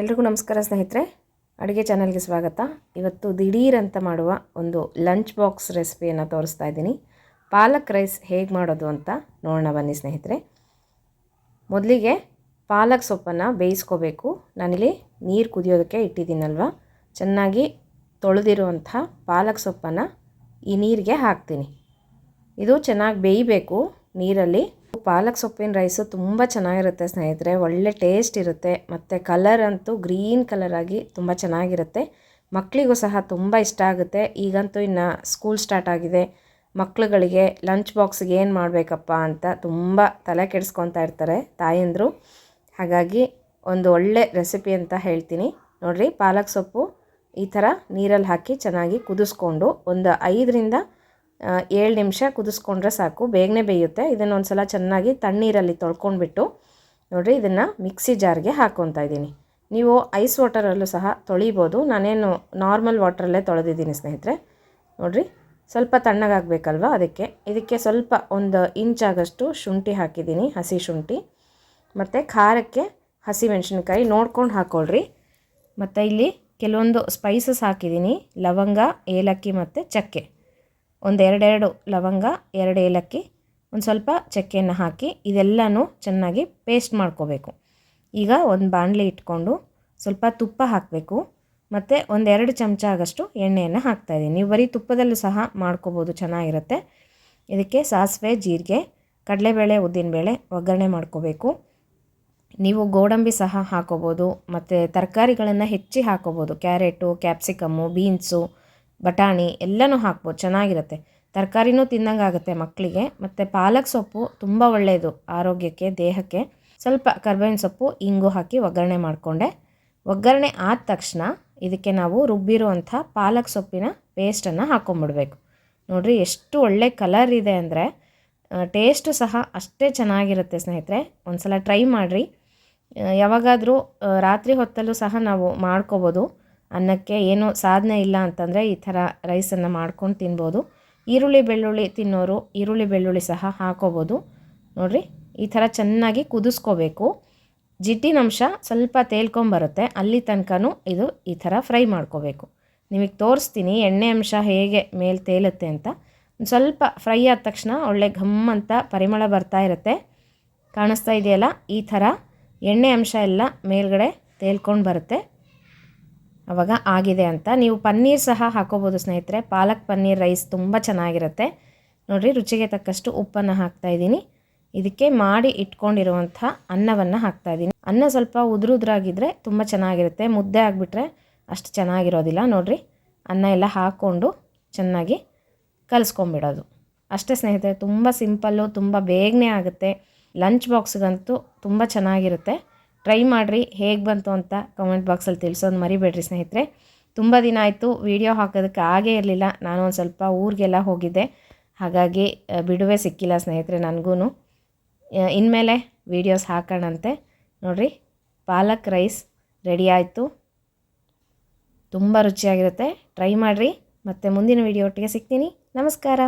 ಎಲ್ರಿಗೂ ನಮಸ್ಕಾರ ಸ್ನೇಹಿತರೆ, ಅಡುಗೆ ಚಾನಲ್ಗೆ ಸ್ವಾಗತ. ಇವತ್ತು ದಿಢೀರ್ ಅಂತ ಮಾಡುವ ಒಂದು ಲಂಚ್ ಬಾಕ್ಸ್ ರೆಸಿಪಿಯನ್ನು ತೋರಿಸ್ತಾ ಇದ್ದೀನಿ. ಪಾಲಕ್ ರೈಸ್ ಹೇಗೆ ಮಾಡೋದು ಅಂತ ನೋಡೋಣ ಬನ್ನಿ ಸ್ನೇಹಿತರೆ. ಮೊದಲಿಗೆ ಪಾಲಕ್ ಸೊಪ್ಪನ್ನು ಬೇಯಿಸ್ಕೋಬೇಕು. ನಾನಿಲ್ಲಿ ನೀರು ಕುದಿಯೋದಕ್ಕೆ ಇಟ್ಟಿದ್ದೀನಲ್ವ? ಚೆನ್ನಾಗಿ ತೊಳೆದಿರುವಂಥ ಪಾಲಕ್ ಸೊಪ್ಪನ್ನು ಈ ನೀರಿಗೆ ಹಾಕ್ತೀನಿ. ಇದು ಚೆನ್ನಾಗಿ ಬೇಯಬೇಕು ನೀರಲ್ಲಿ. ಪಾಲಕ್ ಸೊಪ್ಪಿನ ರೈಸು ತುಂಬ ಚೆನ್ನಾಗಿರುತ್ತೆ ಸ್ನೇಹಿತರೆ, ಒಳ್ಳೆ ಟೇಸ್ಟ್ ಇರುತ್ತೆ. ಮತ್ತು ಕಲರ್ ಅಂತೂ ಗ್ರೀನ್ ಕಲರ್ ಆಗಿ ತುಂಬ ಚೆನ್ನಾಗಿರುತ್ತೆ. ಮಕ್ಕಳಿಗೂ ಸಹ ತುಂಬ ಇಷ್ಟ ಆಗುತ್ತೆ. ಈಗಂತೂ ಇನ್ನು ಸ್ಕೂಲ್ ಸ್ಟಾರ್ಟ್ ಆಗಿದೆ. ಮಕ್ಕಳುಗಳಿಗೆ ಲಂಚ್ ಬಾಕ್ಸ್ಗೆ ಏನು ಮಾಡಬೇಕಪ್ಪ ಅಂತ ತುಂಬ ತಲೆ ಕೆಡಿಸ್ಕೊತಾ ಇರ್ತಾರೆ ತಾಯಂದರು. ಹಾಗಾಗಿ ಒಂದು ಒಳ್ಳೆ ರೆಸಿಪಿ ಅಂತ ಹೇಳ್ತೀನಿ. ನೋಡಿರಿ ಪಾಲಕ್ ಸೊಪ್ಪು ಈ ಥರ ನೀರಲ್ಲಿ ಹಾಕಿ ಚೆನ್ನಾಗಿ ಕುದಿಸ್ಕೊಂಡು ಒಂದು ಐದರಿಂದ ಏಳು ನಿಮಿಷ ಕುದಿಸ್ಕೊಂಡ್ರೆ ಸಾಕು. ಬೇಗನೆ ಬೇಯುತ್ತೆ. ಇದನ್ನು ಒಂದು ಸಲ ಚೆನ್ನಾಗಿ ತಣ್ಣೀರಲ್ಲಿ ತೊಳ್ಕೊಂಡ್ಬಿಟ್ಟು ನೋಡಿರಿ, ಇದನ್ನು ಮಿಕ್ಸಿ ಜಾರ್ಗೆ ಹಾಕ್ಕೊತಾ ಇದ್ದೀನಿ. ನೀವು ಐಸ್ ವಾಟರಲ್ಲೂ ಸಹ ತೊಳಿಬೋದು. ನಾನೇನು ನಾರ್ಮಲ್ ವಾಟ್ರಲ್ಲೇ ತೊಳೆದಿದ್ದೀನಿ ಸ್ನೇಹಿತರೆ. ನೋಡಿರಿ, ಸ್ವಲ್ಪ ತಣ್ಣಗಾಗಬೇಕಲ್ವ ಅದಕ್ಕೆ. ಇದಕ್ಕೆ ಸ್ವಲ್ಪ ಒಂದು ಇಂಚಾಗಷ್ಟು ಶುಂಠಿ ಹಾಕಿದ್ದೀನಿ, ಹಸಿ ಶುಂಠಿ. ಮತ್ತು ಖಾರಕ್ಕೆ ಹಸಿ ಮೆಣಸಿನ್ಕಾಯಿ ನೋಡ್ಕೊಂಡು ಹಾಕೊಳ್ರಿ. ಮತ್ತು ಇಲ್ಲಿ ಕೆಲವೊಂದು ಸ್ಪೈಸಸ್ ಹಾಕಿದ್ದೀನಿ. ಲವಂಗ, ಏಲಕ್ಕಿ ಮತ್ತು ಚಕ್ಕೆ. ಒಂದು ಎರಡೆರಡು ಲವಂಗ, ಎರಡು ಏಲಕ್ಕಿ, ಒಂದು ಸ್ವಲ್ಪ ಚಕ್ಕೆಯನ್ನು ಹಾಕಿ ಇದೆಲ್ಲನೂ ಚೆನ್ನಾಗಿ ಪೇಸ್ಟ್ ಮಾಡ್ಕೋಬೇಕು. ಈಗ ಒಂದು ಬಾಣಲೆ ಇಟ್ಕೊಂಡು ಸ್ವಲ್ಪ ತುಪ್ಪ ಹಾಕಬೇಕು. ಮತ್ತು ಒಂದೆರಡು ಚಮಚ ಆಗಷ್ಟು ಎಣ್ಣೆಯನ್ನು ಹಾಕ್ತಾಯಿದ್ದೀನಿ ನೀವು ಬರೀ ತುಪ್ಪದಲ್ಲೂ ಸಹ ಮಾಡ್ಕೋಬೋದು, ಚೆನ್ನಾಗಿರುತ್ತೆ. ಇದಕ್ಕೆ ಸಾಸಿವೆ, ಜೀರಿಗೆ, ಕಡಲೆಬೇಳೆ, ಉದ್ದಿನಬೇಳೆ ಒಗ್ಗರಣೆ ಮಾಡ್ಕೋಬೇಕು. ನೀವು ಗೋಡಂಬಿ ಸಹ ಹಾಕೋಬೋದು, ಮತ್ತು ತರಕಾರಿಗಳನ್ನು ಹೆಚ್ಚಿ ಹಾಕೋಬೋದು. ಕ್ಯಾರೆಟು, ಕ್ಯಾಪ್ಸಿಕಮ್ಮು, ಬೀನ್ಸು ಬಟಾಣಿ ಎಲ್ಲನೂ ಹಾಕ್ಬೋದು, ಚೆನ್ನಾಗಿರುತ್ತೆ. ತರಕಾರಿನೂ ತಿಂದಂಗೆ ಆಗುತ್ತೆ ಮಕ್ಕಳಿಗೆ. ಮತ್ತು ಪಾಲಕ್ ಸೊಪ್ಪು ತುಂಬ ಒಳ್ಳೆಯದು ಆರೋಗ್ಯಕ್ಕೆ, ದೇಹಕ್ಕೆ. ಸ್ವಲ್ಪ ಕರ್ಬೇವಿನ ಸೊಪ್ಪು, ಇಂಗು ಹಾಕಿ ಒಗ್ಗರಣೆ ಮಾಡಿಕೊಂಡೆ. ಒಗ್ಗರಣೆ ಆದ ತಕ್ಷಣ ಇದಕ್ಕೆ ನಾವು ರುಬ್ಬಿರುವಂಥ ಪಾಲಕ್ ಸೊಪ್ಪಿನ ಪೇಸ್ಟನ್ನು ಹಾಕ್ಕೊಂಬಿಡ್ಬೇಕು ನೋಡಿರಿ ಎಷ್ಟು ಒಳ್ಳೆ ಕಲರ್ ಇದೆ ಅಂದರೆ ಟೇಸ್ಟು ಸಹ ಅಷ್ಟೇ ಚೆನ್ನಾಗಿರುತ್ತೆ ಸ್ನೇಹಿತರೆ. ಒಂದು ಸಲ ಟ್ರೈ ಮಾಡಿರಿ. ಯಾವಾಗಾದರೂ ರಾತ್ರಿ ಹೊತ್ತಲ್ಲೂ ಸಹ ನಾವು ಮಾಡ್ಕೋಬೋದು. ಅನ್ನಕ್ಕೆ ಏನೂ ಸಾಧನೆ ಇಲ್ಲ ಅಂತಂದರೆ ಈ ಥರ ರೈಸನ್ನು ಮಾಡ್ಕೊಂಡು ತಿನ್ಬೋದು. ಈರುಳ್ಳಿ, ಬೆಳ್ಳುಳ್ಳಿ ತಿನ್ನೋರು ಈರುಳ್ಳಿ, ಬೆಳ್ಳುಳ್ಳಿ ಸಹ ಹಾಕೋಬೋದು. ನೋಡಿರಿ, ಈ ಥರ ಚೆನ್ನಾಗಿ ಕುದಿಸ್ಕೋಬೇಕು. ಜಿಡ್ಡಿನಂಶ ಸ್ವಲ್ಪ ತೇಲ್ಕೊಂಬರುತ್ತೆ. ಅಲ್ಲಿ ತನಕನೂ ಇದು ಈ ಥರ ಫ್ರೈ ಮಾಡ್ಕೋಬೇಕು. ನಿಮಗೆ ತೋರಿಸ್ತೀನಿ ಎಣ್ಣೆ ಅಂಶ ಹೇಗೆ ಮೇಲೆ ತೇಲುತ್ತೆ ಅಂತ. ಸ್ವಲ್ಪ ಫ್ರೈ ಆದ ತಕ್ಷಣ ಒಳ್ಳೆ ಘಮ್ ಅಂತ ಪರಿಮಳ ಬರ್ತಾ ಇರುತ್ತೆ. ಕಾಣಿಸ್ತಾ ಇದೆಯಲ್ಲ? ಈ ಥರ ಎಣ್ಣೆ ಅಂಶ ಎಲ್ಲ ಮೇಲ್ಗಡೆ ತೇಲ್ಕೊಂಡು ಬರುತ್ತೆ. ಅವಾಗ ಆಗಿದೆ ಅಂತ. ನೀವು ಪನ್ನೀರ್ ಸಹ ಹಾಕೋಬೋದು ಸ್ನೇಹಿತರೆ. ಪಾಲಕ್ ಪನ್ನೀರ್ ರೈಸ್ ತುಂಬ ಚೆನ್ನಾಗಿರುತ್ತೆ. ನೋಡಿರಿ, ರುಚಿಗೆ ತಕ್ಕಷ್ಟು ಉಪ್ಪನ್ನು ಹಾಕ್ತಾಯಿದ್ದೀನಿ ಇದಕ್ಕೆ ಮಾಡಿ ಇಟ್ಕೊಂಡಿರುವಂಥ ಅನ್ನವನ್ನು ಹಾಕ್ತಾಯಿದ್ದೀನಿ ಅನ್ನ ಸ್ವಲ್ಪ ಉದುರುದ್ರಾಗಿದ್ದರೆ ತುಂಬ ಚೆನ್ನಾಗಿರುತ್ತೆ. ಮುದ್ದೆ ಆಗಿಬಿಟ್ರೆ ಅಷ್ಟು ಚೆನ್ನಾಗಿರೋದಿಲ್ಲ. ನೋಡಿರಿ, ಅನ್ನ ಎಲ್ಲ ಹಾಕ್ಕೊಂಡು ಚೆನ್ನಾಗಿ ಕಲಿಸ್ಕೊಂಬಿಡೋದು. ಅಷ್ಟೇ ಸ್ನೇಹಿತರೆ, ತುಂಬ ಸಿಂಪಲ್ಲು, ತುಂಬ ಬೇಗನೆ ಆಗುತ್ತೆ. ಲಂಚ್ ಬಾಕ್ಸ್ಗಂತೂ ತುಂಬ ಚೆನ್ನಾಗಿರುತ್ತೆ. ಟ್ರೈ ಮಾಡಿರಿ, ಹೇಗೆ ಬಂತು ಅಂತ ಕಮೆಂಟ್ ಬಾಕ್ಸಲ್ಲಿ ತಿಳಿಸೋದು ಮರಿಬೇಡ್ರಿ ಸ್ನೇಹಿತರೆ. ತುಂಬ ದಿನ ಆಯಿತು ವೀಡಿಯೋ ಹಾಕೋದಕ್ಕೆ ಆಗೇ ಇರಲಿಲ್ಲ. ನಾನು ಒಂದು ಸ್ವಲ್ಪ ಊರಿಗೆಲ್ಲ ಹೋಗಿದ್ದೆ. ಹಾಗಾಗಿ ಬಿಡುವೆ ಸಿಕ್ಕಿಲ್ಲ ಸ್ನೇಹಿತರೆ ನನಗೂ ಇನ್ಮೇಲೆ ವೀಡಿಯೋಸ್ ಹಾಕೋಣಂತೆ. ನೋಡಿರಿ, ಪಾಲಕ್ ರೈಸ್ ರೆಡಿ ಆಯಿತು. ತುಂಬ ರುಚಿಯಾಗಿರುತ್ತೆ. ಟ್ರೈ ಮಾಡಿರಿ. ಮತ್ತು ಮುಂದಿನ ವೀಡಿಯೋ ಒಟ್ಟಿಗೆ ಸಿಗ್ತೀನಿ. ನಮಸ್ಕಾರ.